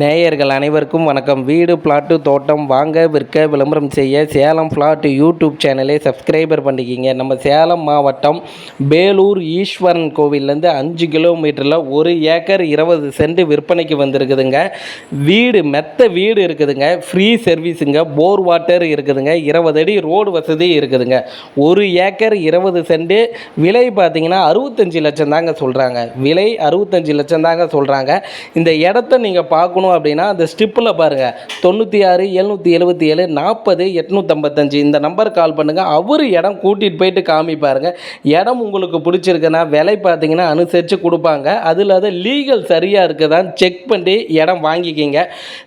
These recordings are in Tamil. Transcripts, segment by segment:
நேயர்கள் அனைவருக்கும் வணக்கம். வீடு பிளாட்டு தோட்டம் வாங்க விற்க விளம்பரம் செய்ய சேலம் பிளாட் யூடியூப் சேனலை சப்ஸ்கிரைபர் பண்ணிக்கிங்க. நம்ம சேலம் மாவட்டம் பேலூர் ஈஸ்வரன் கோவில்லேருந்து அஞ்சு கிலோமீட்டரில் ஒரு ஏக்கர் இருபது சென்ட் விற்பனைக்கு வந்திருக்குதுங்க. வீடு மெத்த வீடு இருக்குதுங்க. ஃப்ரீ சர்வீஸுங்க போர் வாட்டர் இருக்குதுங்க. இருபது அடி ரோடு வசதி இருக்குதுங்க. ஒரு ஏக்கர் இருபது சென்ட். விலை பார்த்தீங்கன்னா அறுபத்தஞ்சு லட்சம் தாங்க சொல்கிறாங்க விலை அறுபத்தஞ்சு லட்சம் தாங்க சொல்கிறாங்க இந்த இடத்த நீங்கள் பார்க்கணும் அப்படின்னா அந்த ஸ்டிப்பில் பாருங்கள் தொண்ணூற்றி ஆறு எழுநூற்றி எழுபத்தி ஏழு நாற்பது எட்நூற்றம்பத்தஞ்சு இந்த நம்பர் கால் பண்ணுங்கள் அவர் இடம் கூட்டிகிட்டு போயிட்டு காமிப்பாருங்க இடம் உங்களுக்கு பிடிச்சிருக்குன்னா விலை பார்த்தீங்கன்னா அனுசரித்து கொடுப்பாங்க. அதில் அது லீகல் சரியாக இருக்குதான்னு செக் பண்ணி இடம் வாங்கிக்கிங்க.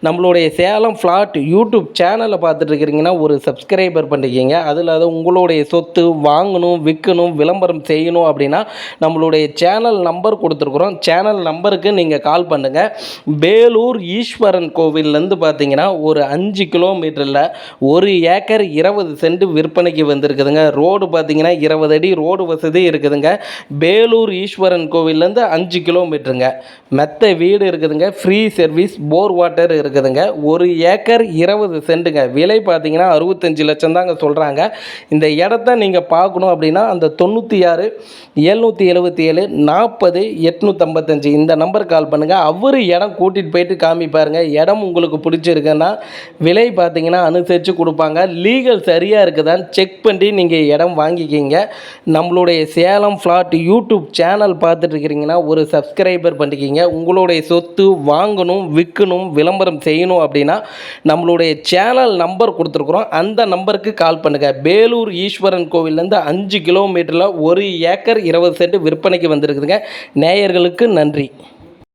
நம்மளுடைய சேலம் ஃப்ளாட் யூடியூப் சேனலை பார்த்துட்டு இருக்கிறீங்கன்னா ஒரு சப்ஸ்கிரைபர் பண்ணிக்கிங்க. அதில் அது உங்களுடைய சொத்து வாங்கணும் விற்கணும் விளம்பரம் செய்யணும் அப்படின்னா நம்மளுடைய சேனல் நம்பர் கொடுத்துருக்குறோம். சேனல் நம்பருக்கு நீங்கள் கால் பண்ணுங்கள் வேலூர் ஈஸ்வரன் கோவில்லேருந்து பார்த்தீங்கன்னா ஒரு அஞ்சு கிலோமீட்டரில் ஒரு ஏக்கர் இருபது சென்ட் விற்பனைக்கு வந்திருக்குதுங்க. ரோடு பார்த்தீங்கன்னா இருபது அடி ரோடு வசதி இருக்குதுங்க. வேலூர் ஈஸ்வரன் கோவில்லேருந்து அஞ்சு கிலோமீட்டருங்க. மெத்த வீடு இருக்குதுங்க. ஃப்ரீ சர்வீஸ் போர் வாட்டர் இருக்குதுங்க. ஒரு ஏக்கர் இருபது சென்ட்டுங்க. விலை பார்த்தீங்கன்னா அறுபத்தஞ்சு லட்சம் தாங்க சொல்கிறாங்க இந்த இடத்த நீங்கள் பார்க்கணும் அப்படின்னா அந்த தொண்ணூற்றி ஆறு எழுநூற்றி எழுபத்தி ஏழு நாற்பது எட்நூற்றம்பத்தஞ்சு இந்த நம்பர் கால் பண்ணுங்கள் அவர் இடம் கூட்டிகிட்டு போயிட்டு காமிப்பாருங்க இடம் உங்களுக்கு பிடிச்சிருக்குன்னா விலை பார்த்தீங்கன்னா அனுசரித்து கொடுப்பாங்க. லீகல் சரியாக இருக்குதான்னு செக் பண்ணி நீங்கள் இடம் வாங்கிக்கிங்க. நம்மளுடைய சேலம் ஃப்ளாட் யூடியூப் சேனல் பார்த்துட்ருக்கிறீங்கன்னா ஒரு சப்ஸ்கிரைபர் பண்ணிக்கிங்க. உங்களுடைய சொத்து வாங்கணும் விற்கணும் விளம்பரம் செய்யணும் அப்படின்னா நம்மளுடைய சேனல் நம்பர் கொடுத்துருக்குறோம். அந்த நம்பருக்கு கால் பண்ணுங்கள் பேலூர் ஈஸ்வரன் கோவில்லேருந்து அஞ்சு கிலோமீட்டரில் ஒரு ஏக்கர் இருபது சென்ட் விற்பனைக்கு வந்திருக்குதுங்க. நேயர்களுக்கு நன்றி.